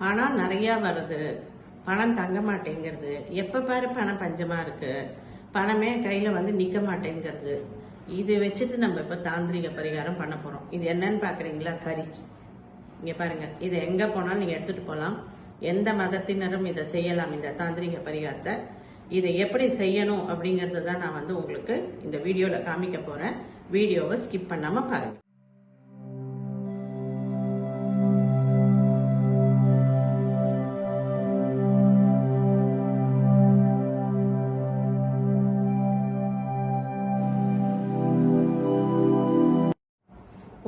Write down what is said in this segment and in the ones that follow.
பணம் நிறையா வருது. பணம் தங்க மாட்டேங்கிறது. எப்போ பாரு பணம் பஞ்சமாக இருக்கு. பணமே கையில் வந்து நிற்க மாட்டேங்கிறது. இது வச்சுட்டு நம்ம இப்போ தாந்திரிக பரிகாரம் பண்ண போகிறோம் இது என்னன்னு பார்க்குறீங்களா கறி. இங்கே பாருங்கள் இது எங்கே போனாலும் நீங்கள் எடுத்துகிட்டு போகலாம் எந்த மதத்தினரும் இதை செய்யலாம் இந்த தாந்திரிக பரிகாரத்தை. இதை எப்படி செய்யணும் அப்படிங்கறத தான் நான் வந்து உங்களுக்கு இந்த வீடியோவில் காமிக்க போகிறேன் வீடியோவை ஸ்கிப் பண்ணாமல் பாருங்கள்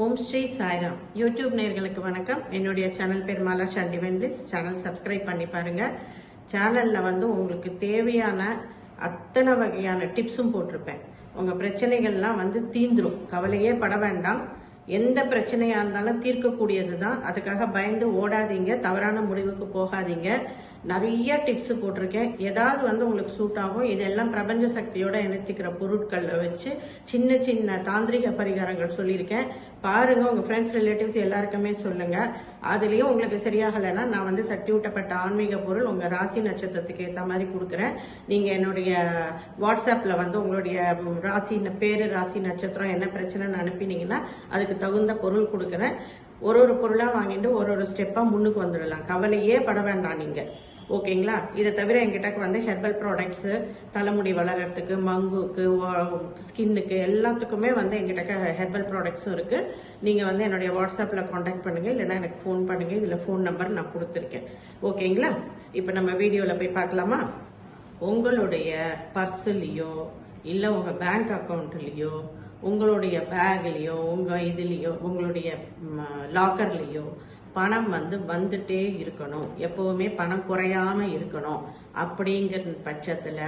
ஓம் ஸ்ரீ சாய்ராம். யூடியூப் நேர்களுக்கு வணக்கம். என்னுடைய சேனல் பேர் மாலா டிவைன் சேனல் சப்ஸ்கிரைப் பண்ணி பாருங்க. சேனல்ல வந்து உங்களுக்கு தேவையான அத்தனை வகையான டிப்ஸும் போட்டிருப்பேன். உங்க பிரச்சனைகள்லாம் வந்து தீந்துரும் கவலையே பட வேண்டாம். எந்த பிரச்சனையா இருந்தாலும் தீர்க்கக்கூடியது தான் அதுக்காக பயந்து ஓடாதீங்க. தவறான முடிவுக்கு போகாதீங்க. நிறைய டிப்ஸ் போட்டிருக்கேன். ஏதாவது வந்து உங்களுக்கு சூட் ஆகும் இதெல்லாம் பிரபஞ்ச சக்தியோட இணைச்சிக்கிற பொருட்களை வச்சு சின்ன சின்ன தாந்திரிக பரிகாரங்கள் சொல்லியிருக்கேன். பாருங்க உங்க ஃப்ரெண்ட்ஸ் ரிலேட்டிவ்ஸ் எல்லாருக்குமே சொல்லுங்க. அதுலயும் உங்களுக்கு சரியாகலைன்னா நான் வந்து சக்தி ஊட்டப்பட்ட ஆன்மீக பொருள் உங்க ராசி நட்சத்திரத்துக்கு ஏற்ற மாதிரி கொடுக்குறேன். நீங்க என்னுடைய வாட்ஸ்அப்ல வந்து உங்களுடைய ராசி பேரு ராசி நட்சத்திரம் என்ன பிரச்சனைன்னு அனுப்பினீங்கன்னா அதுக்கு தகுந்த பொருள் கொடுக்குறேன். ஒரு ஒரு பொருளாக வாங்கிட்டு ஒரு ஒரு ஸ்டெப்பாக முன்னுக்கு வந்துடலாம். கவலையே பட வேண்டாம் நீங்கள் ஓகேங்களா? இதை தவிர எங்கிட்ட வந்து ஹெர்பல் ப்ராடக்ட்ஸு தலைமுடி வளர்றதுக்கு மங்குக்கு ஸ்கின்னுக்கு எல்லாத்துக்குமே வந்து எங்கிட்ட ஹெர்பல் ப்ராடக்ட்ஸும் இருக்குது நீங்கள் வந்து என்னுடைய வாட்ஸ்அப்பில் காண்டாக்ட் பண்ணுங்கள் இல்லைன்னா எனக்கு ஃபோன் பண்ணுங்கள் இதில் ஃபோன் நம்பர் நான் கொடுத்துருக்கேன். ஓகேங்களா? இப்போ நம்ம வீடியோவில் போய் பார்க்கலாமா? உங்களுடைய பர்ஸ்லயோ இல்லை உங்கள் பேங்க் அக்கௌண்ட்லேயோ உங்களுடைய பேக்லேயோ உங்கள் இதுலேயோ உங்களுடைய லாக்கர்லேயோ பணம் வந்து வந்துட்டே இருக்கணும். எப்போவுமே பணம் குறையாம இருக்கணும். அப்படிங்கிற பட்சத்தில்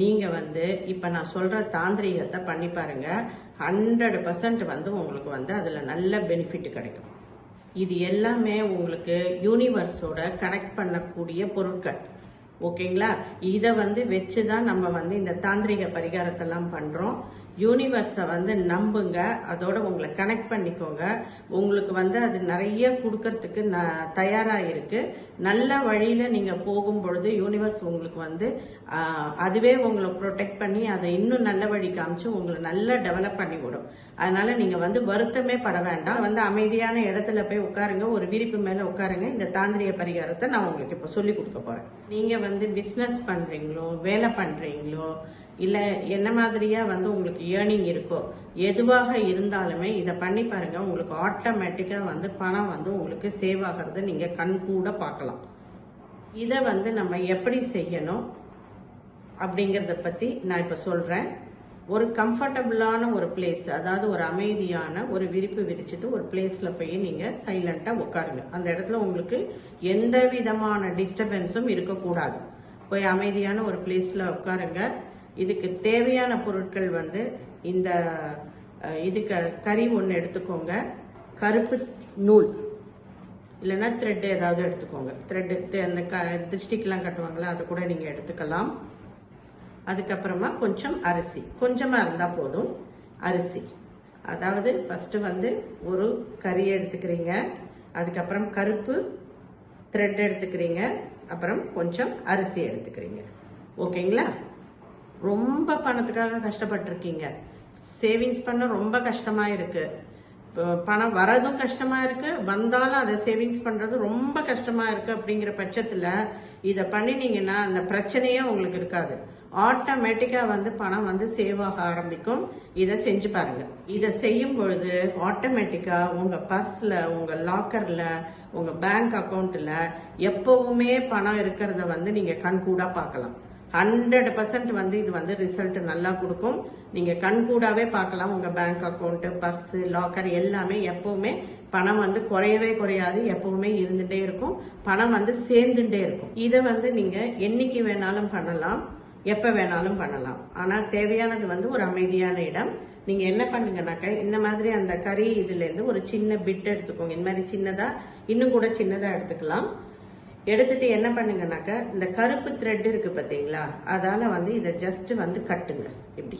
நீங்கள் வந்து இப்போ நான் சொல்கிற தாந்திரிகத்தை பண்ணி பாருங்க. ஹண்ட்ரட் பர்சன்ட் வந்து உங்களுக்கு வந்து அதில் நல்ல பெனிஃபிட் கிடைக்கும். இது எல்லாமே உங்களுக்கு யூனிவர்ஸோட கனெக்ட் பண்ணக்கூடிய பொருட்கள். ஓகேங்களா இதை வந்து வச்சு தான் நம்ம வந்து இந்த தாந்திரிக பரிகாரத்தெல்லாம் பண்ணுறோம் யூனிவர்ஸை வந்து நம்புங்க. அதோட உங்களை கனெக்ட் பண்ணிக்கோங்க. உங்களுக்கு வந்து அது நிறைய கொடுக்கறதுக்கு ந தயாராக இருக்குது நல்ல வழியில் நீங்கள் போகும் பொழுது யூனிவர்ஸ் உங்களுக்கு வந்து அதுவே உங்களை ப்ரொடெக்ட் பண்ணி அதை இன்னும் நல்ல வழி காமிச்சு உங்களை நல்லா டெவலப் பண்ணி விடும். அதனால் நீங்கள் வந்து வருத்தமே பட வேண்டாம். வந்து அமைதியான இடத்துல போய் உட்காருங்க. ஒரு விரிப்பு மேலே உட்காருங்க. இந்த தாந்திரிய பரிகாரத்தை நான் உங்களுக்கு இப்போ சொல்லி கொடுக்க போகிறேன் நீங்கள் வந்து பிஸ்னஸ் பண்ணுறீங்களோ வேலை பண்ணுறீங்களோ இல்லை என்ன மாதிரியா வந்து உங்களுக்கு ஏர்னிங் இருக்கோ எதுவாக இருந்தாலுமே இதை பண்ணி பாருங்க உங்களுக்கு ஆட்டோமேட்டிக்காக வந்து பணம் வந்து உங்களுக்கு சேவ் ஆகிறத நீங்கள் கண் கூட பார்க்கலாம். இதை வந்து நம்ம எப்படி செய்யணும் அப்படிங்கிறத பற்றி நான் இப்போ சொல்கிறேன் ஒரு கம்ஃபர்டபுளான ஒரு பிளேஸ் அதாவது ஒரு அமைதியான ஒரு விரிப்பு விரிச்சிட்டு ஒரு பிளேஸில் போய் நீங்கள் சைலண்ட்டாக உட்காருங்க. அந்த இடத்துல உங்களுக்கு எந்த விதமான டிஸ்டர்பன்ஸும் இருக்கக்கூடாது. போய் அமைதியான ஒரு பிளேஸில் உட்காருங்க. இதுக்கு தேவையான பொருட்கள் வந்து இந்த இதுக்கு கறி ஒன்று எடுத்துக்கோங்க. கருப்பு நூல். இல்லைன்னா த்ரெட் ஏதாவது எடுத்துக்கோங்க. த்ரெட்டு அந்த க திருஷ்டிக்கெலாம் கட்டுவாங்களா அதை கூட நீங்கள் எடுத்துக்கலாம். அதுக்கப்புறமா கொஞ்சம் அரிசி. கொஞ்சமாக இருந்தால் போதும். அரிசி. அதாவது ஃபஸ்ட்டு வந்து ஒரு கறி எடுத்துக்கிறீங்க. அதுக்கப்புறம் கருப்பு த்ரெட் எடுத்துக்கிறீங்க. அப்புறம் கொஞ்சம் அரிசி எடுத்துக்கிறீங்க. ஓகேங்களா? ரொம்ப பணத்துக்காக கஷ்டப்பட்டிருக்கீங்க. சேவிங்ஸ் பண்ண ரொம்ப கஷ்டமா இருக்கு. பணம் வரதும் கஷ்டமா இருக்கு. வந்தாலும் அதை சேவிங்ஸ் பண்றது ரொம்ப கஷ்டமா இருக்கு அப்படிங்கிற பட்சத்துல இதை பண்ணினீங்கன்னா அந்த பிரச்சனையே உங்களுக்கு இருக்காது. ஆட்டோமேட்டிக்கா வந்து பணம் வந்து சேவ் ஆக ஆரம்பிக்கும். இதை செஞ்சு பாருங்க. இதை செய்யும் பொழுது ஆட்டோமேட்டிக்கா உங்க பர்ஸ்ல உங்க லாக்கர்ல உங்க பேங்க் அக்கௌண்ட்ல எப்பவுமே பணம் இருக்கிறத வந்து நீங்க கண்கூடா பார்க்கலாம். ஹண்ட்ரட் பர்சன்ட் வந்து இது வந்து ரிசல்ட் நல்லா கொடுக்கும். நீங்க கண்கூடாவே பார்க்கலாம். உங்க பேங்க் அக்கவுண்ட் பர்ஸ் லாக்கர் எல்லாமே எப்பவுமே பணம் வந்து குறையவே குறையாது. எப்பவுமே இருந்துட்டே இருக்கும். பணம் வந்து சேர்ந்துட்டே இருக்கும். இதை வந்து நீங்க என்னைக்கு வேணாலும் பண்ணலாம். எப்ப வேணாலும் பண்ணலாம். ஆனா தேவையானது வந்து ஒரு அமைதியான இடம். நீங்க என்ன பண்ணுங்கனாக்கா இந்த மாதிரி அந்த கறி இதுல இருந்து ஒரு சின்ன பிட் எடுத்துக்கோங்க. இந்த மாதிரி சின்னதா இன்னும் கூட சின்னதா எடுத்துக்கலாம். எடுத்துட்டு என்ன பண்ணுங்கனாக்க இந்த கருப்பு த்ரெட் இருக்கு பார்த்தீங்களா அதால வந்து இதை ஜஸ்ட் வந்து கட்டுங்க. இப்படி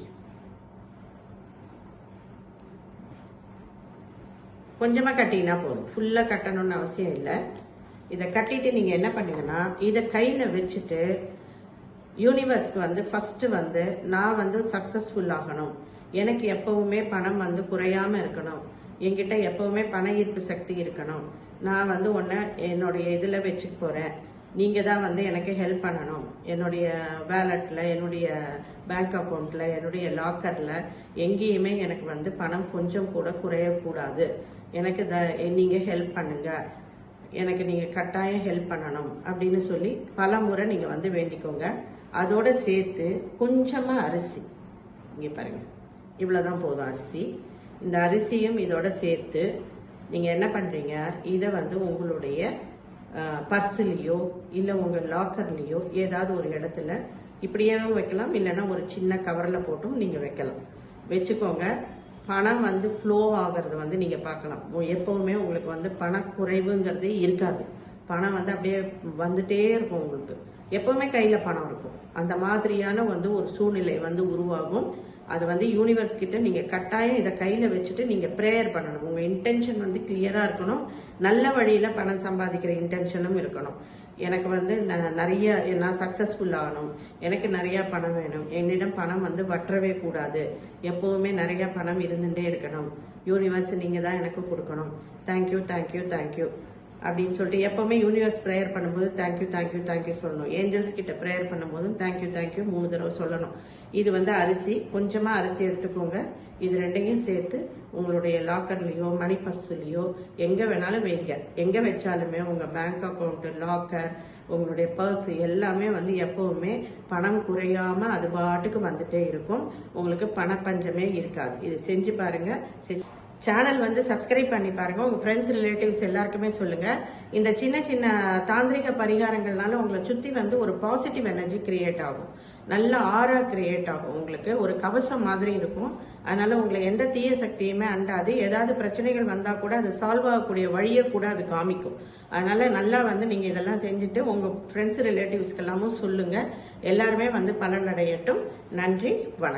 கொஞ்சமா கட்டினா போதும். ஃபுல்லா கட்டணும்னு அவசியம் இல்லை. இதை கட்டிட்டு நீங்க என்ன பண்ணீங்கன்னா இதை கையில வச்சுட்டு யூனிவர்ஸ்க்கு வந்து ஃபர்ஸ்ட் வந்து நான் வந்து சக்சஸ்ஃபுல் ஆகணும். எனக்கு எப்பவுமே பணம் வந்து குறையாம இருக்கணும். என்கிட்ட எப்பவுமே பண ஈர்ப்பு சக்தி இருக்கணும். நான் வந்து உன்னை என்னுடைய இதில் வச்சுக்க போகிறேன் நீங்கள் தான் வந்து எனக்கு ஹெல்ப் பண்ணணும். என்னுடைய வேலட்டில் என்னுடைய பேங்க் அக்கௌண்ட்டில் என்னுடைய லாக்கரில் எங்கேயுமே எனக்கு வந்து பணம் கொஞ்சம் கூட குறையக்கூடாது. எனக்கு த- நீங்கள் ஹெல்ப் பண்ணுங்க. எனக்கு நீங்கள் கட்டாயம் ஹெல்ப் பண்ணணும் அப்படின்னு சொல்லி பல முறை நீங்கள் வந்து வேண்டிக்கோங்க. அதோட சேர்த்து கொஞ்சமாக அரிசி. நீங்கள் பாருங்கள் இவ்வளோ தான் போதும் அரிசி. இந்த அரிசியும் இதோட சேர்த்து நீங்கள் என்ன பண்ணுறீங்க இதை வந்து உங்களுடைய பர்ஸ்லேயோ இல்லை உங்கள் லாக்கர்லேயோ ஏதாவது ஒரு இடத்துல இப்படியே வைக்கலாம். இல்லைன்னா ஒரு சின்ன கவரில் போட்டும் நீங்கள் வைக்கலாம். வச்சுக்கோங்க. பணம் வந்து ஃப்ளோ ஆகிறது வந்து நீங்கள் பார்க்கலாம். எப்போவுமே உங்களுக்கு வந்து பண குறைவுங்கிறதே இருக்காது. பணம் வந்து அப்படியே வந்துட்டே இருக்கும் உங்களுக்கு. எப்பவுமே கையில பணம் இருக்கும். அந்த மாதிரியான வந்து ஒரு சூழ்நிலை வந்து உருவாகும். அது வந்து யூனிவர்ஸ் கிட்ட நீங்க கட்டாயம் இதை கையில வச்சுட்டு நீங்க ப்ரேயர் பண்ணணும். உங்க இன்டென்ஷன் வந்து கிளியரா இருக்கணும். நல்ல வழியில பணம் சம்பாதிக்கிற இன்டென்ஷனும் இருக்கணும். எனக்கு வந்து ந- நிறைய நான் சக்சஸ்ஃபுல் ஆகணும். எனக்கு நிறைய பணம் வேணும். என்னிடம் பணம் வந்து வற்றவே கூடாது. எப்பவுமே நிறைய பணம் இருந்துட்டே இருக்கணும். யூனிவர்ஸ் நீங்க தான் எனக்கு கொடுக்கணும். தேங்க்யூ தேங்க்யூ தேங்க்யூ அப்படின்னு சொல்லிட்டு எப்பவுமே யூனிவர்ஸ் ப்ரேயர் பண்ணும்போது thank you thank you thank you சொல்லணும். ஏஞ்சல்ஸ் கிட்ட ப்ரேயர் பண்ணும்போதும் தேங்க்யூ தேங்க்யூ மூணு தடவை சொல்லணும். இது வந்து அரிசி. கொஞ்சமா அரிசி எடுத்துக்கோங்க. இது ரெண்டையும் சேர்த்து உங்களுடைய லாக்கர்லயோ மணி பர்ஸ்லயோ எங்க வேணாலும் வைங்க. எங்க வச்சாலுமே உங்க பேங்க் அக்கவுண்ட் லாக்கர் உங்களுடைய பர்ஸ் எல்லாமே வந்து எப்பவுமே பணம் குறையாம அது பாட்டுக்கு வந்துட்டே இருக்கும். உங்களுக்கு பணப்பஞ்சமே இருக்காது. இது செஞ்சு பாருங்க. செஞ்சு சேனல் வந்து சப்ஸ்கிரைப் பண்ணி பாருங்க. உங்க ஃப்ரெண்ட்ஸ் ரிலேட்டிவ்ஸ் எல்லாருக்குமே சொல்லுங்க. இந்த சின்ன சின்ன தாந்திரிக பரிகாரங்கள்னால உங்களை சுத்தி வந்து ஒரு பாசிட்டிவ் எனர்ஜி கிரியேட் ஆகும். நல்ல ஆறா கிரியேட் ஆகும் உங்களுக்கு. ஒரு கவசம் மாதிரி இருக்கும். அதனால உங்களை எந்த தீய சக்தியுமே அண்டாது. ஏதாவது பிரச்சனைகள் வந்தா கூட அது சால்வ் ஆகக்கூடிய வழியை கூட அது காமிக்கும். அதனால நல்லா வந்து நீங்க இதெல்லாம் செஞ்சுட்டு உங்க ஃப்ரெண்ட்ஸ் ரிலேட்டிவ்ஸ்க்கு எல்லாமும் சொல்லுங்க. எல்லாருமே வந்து பலனடையட்டும். நன்றி வணக்கம்.